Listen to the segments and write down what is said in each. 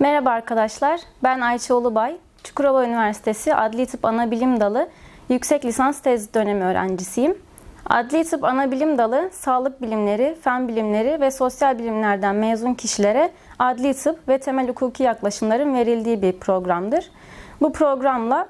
Merhaba arkadaşlar, ben Ayça Ulubay. Çukurova Üniversitesi Adli Tıp Anabilim Dalı yüksek lisans tez dönemi öğrencisiyim. Adli Tıp Anabilim Dalı, sağlık bilimleri, fen bilimleri ve sosyal bilimlerden mezun kişilere adli tıp ve temel hukuki yaklaşımların verildiği bir programdır. Bu programla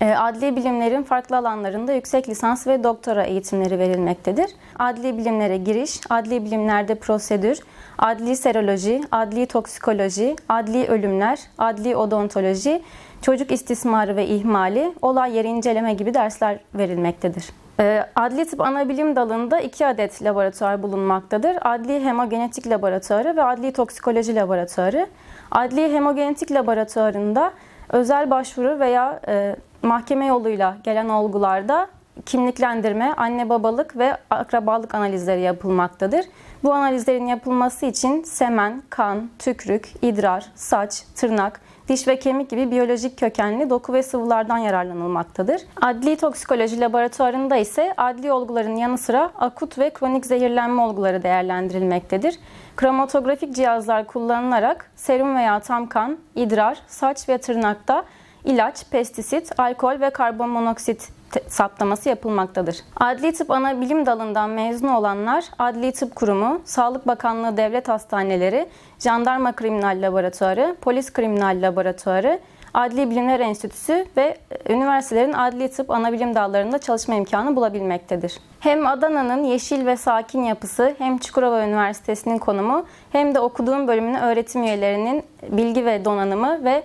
Adli bilimlerin farklı alanlarında yüksek lisans ve doktora eğitimleri verilmektedir. Adli bilimlere giriş, adli bilimlerde prosedür, adli seroloji, adli toksikoloji, adli ölümler, adli odontoloji, çocuk istismarı ve ihmali, olay yeri inceleme gibi dersler verilmektedir. E, Adli tıp anabilim dalında iki adet laboratuvar bulunmaktadır. Adli hemogenetik laboratuvarı ve adli toksikoloji laboratuvarı. Adli hemogenetik laboratuvarında özel başvuru veya e, mahkeme yoluyla gelen olgularda kimliklendirme, anne babalık ve akrabalık analizleri yapılmaktadır. Bu analizlerin yapılması için semen, kan, tükrük, idrar, saç, tırnak, diş ve kemik gibi biyolojik kökenli doku ve sıvılardan yararlanılmaktadır. Adli toksikoloji laboratuvarında ise adli olguların yanı sıra akut ve kronik zehirlenme olguları değerlendirilmektedir. Kromatografik cihazlar kullanılarak serum veya tam kan, idrar, saç ve tırnakta ilaç, pestisit, alkol ve karbon monoksit saptaması yapılmaktadır. Adli tıp ana bilim dalından mezun olanlar Adli Tıp Kurumu, Sağlık Bakanlığı Devlet Hastaneleri, Jandarma Kriminal Laboratuvarı, Polis Kriminal Laboratuvarı, Adli Bilimler Enstitüsü ve e, üniversitelerin adli tıp ana bilim dallarında çalışma imkanı bulabilmektedir. Hem Adana'nın yeşil ve sakin yapısı, hem Çukurova Üniversitesi'nin konumu, hem de okuduğum bölümün öğretim üyelerinin bilgi ve donanımı ve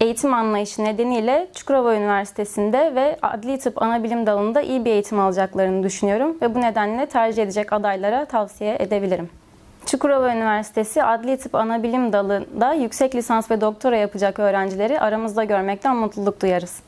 eğitim anlayışı nedeniyle Çukurova Üniversitesi'nde ve Adli Tıp Anabilim dalında iyi bir eğitim alacaklarını düşünüyorum ve bu nedenle tercih edecek adaylara tavsiye edebilirim. Çukurova Üniversitesi Adli Tıp Anabilim dalında yüksek lisans ve doktora yapacak öğrencileri aramızda görmekten mutluluk duyarız.